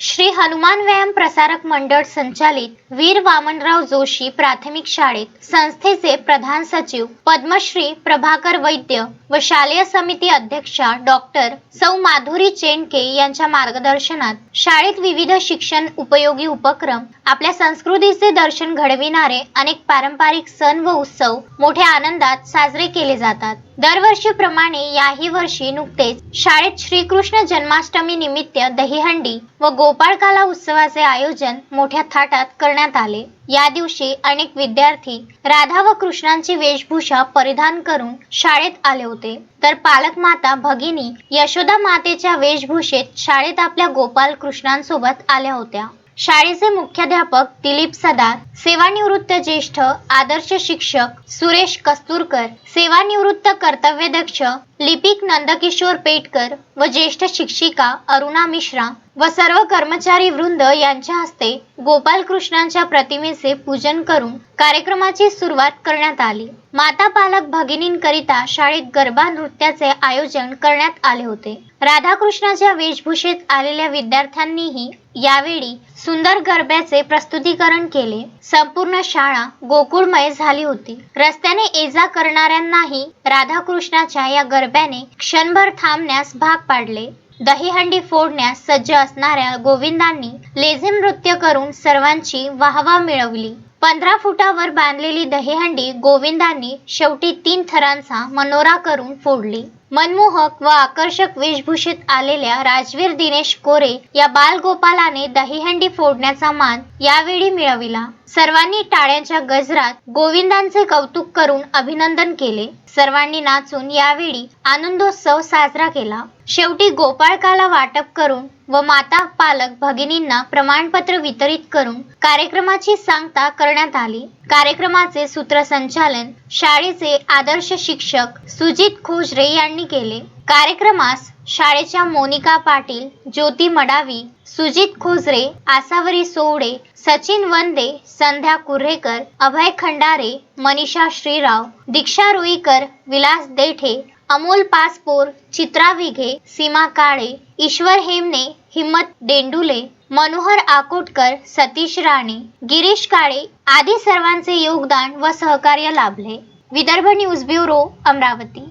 श्री हनुमान व्यायाम प्रसारक मंडळ संचालित वीर वामनराव जोशी प्राथमिक शाळेत संस्थेचे प्रधान सचिव पद्मश्री प्रभाकर वैद्य व शालेय समिती अध्यक्षा डॉक्टर सौ माधुरी चेंडके यांच्या मार्गदर्शनात शाळेत विविध शिक्षण उपयोगी उपक्रम आपल्या संस्कृतीचे दर्शन घडविणारे अनेक पारंपरिक सण व उत्सव मोठ्या आनंदात साजरे केले जातात. दरवर्षीप्रमाणे याही वर्षी नुकतेच शाळेत श्रीकृष्ण जन्माष्टमी निमित्त दहीहंडी व गोपाळकाला उत्सवाचे आयोजन मोठ्या थाटात करण्यात आले. या दिवशी अनेक विद्यार्थी राधा व कृष्णांची वेशभूषा परिधान करून शाळेत आले होते. तर पालक माता भगिनी यशोदा मातेच्या वेशभूषेत शाळेत आपल्या गोपाल कृष्णांसोबत आल्या होत्या. शाळेचे मुख्याध्यापक दिलीप सदार सेवानिवृत्त ज्येष्ठ आदर्श शिक्षक सुरेश कस्तुरकर सेवानिवृत्त कर्तव्यदक्ष लिपिक नंदकिशोर पेटकर व ज्येष्ठ शिक्षिका अरुणा मिश्रा व सर्व कर्मचारी वृंद यांच्या हस्ते गोपाल कृष्णांच्या प्रतिमेचे पूजन करून कार्यक्रमाची सुरुवात करण्यात आली. माता पालक भगिनींकरिता शाळेत गरबा नृत्याचे आयोजन करण्यात आले होते. राधाकृष्णाच्या वेशभूषेत आलेल्या विद्यार्थ्यांनीही यावेळी सुंदर गरब्याचे प्रस्तुतीकरण केले. संपूर्ण शाळा गोकुळमय झाली होती. रस्त्याने ये जा करणाऱ्यांनाही राधाकृष्णाच्या या गरब्याने क्षणभर थांबण्यास भाग पाडले. दहीहंडी फोडण्यास सज्ज असणाऱ्या गोविंदांनी लेझिम नृत्य करून सर्वांची वाहवा मिळवली. पंधरा फुटावर बांधलेली दहीहंडी गोविंदांनी शेवटी तीन थरांचा मनोरा करून फोडली. मनमोहक व आकर्षक वेशभूषेत आलेल्या राजवीर दिनेश कोरे या बालगोपालाने दहीहंडी फोडण्याचा मान यावेळी मिळविला. सर्वांनी टाळ्यांच्या गजरात गोविंदांचे कौतुक करून अभिनंदन केले. सर्वांनी नाचून यावेळी आनंदोत्सव साजरा केला. शेवटी गोपाळकाला वाटप करून व माता पालक भगिनींना प्रमाणपत्र वितरित करून कार्यक्रमाची सांगता करण्यात आली. कार्यक्रमाचे सूत्रसंचालन शाळेचे आदर्श शिक्षक सुजित खोजरे यांनी केले. कार्यक्रमास शाळेच्या मोनिका पाटील ज्योती मडावी सुजित खोजरे आसावरी सोवडे सचिन वंदे संध्या कुर्हेकर अभय खंडारे मनीषा श्रीराव दीक्षा रुईकर विलास देठे अमोल पासपोर चित्रा विघे सीमा काळे ईश्वर हेमने हिम्मत डेंडुले मनोहर आकोटकर सतीश राणे गिरीश काळे आदी सर्वांचे योगदान व सहकार्य लाभले. Vidarbha news bureau Amravati.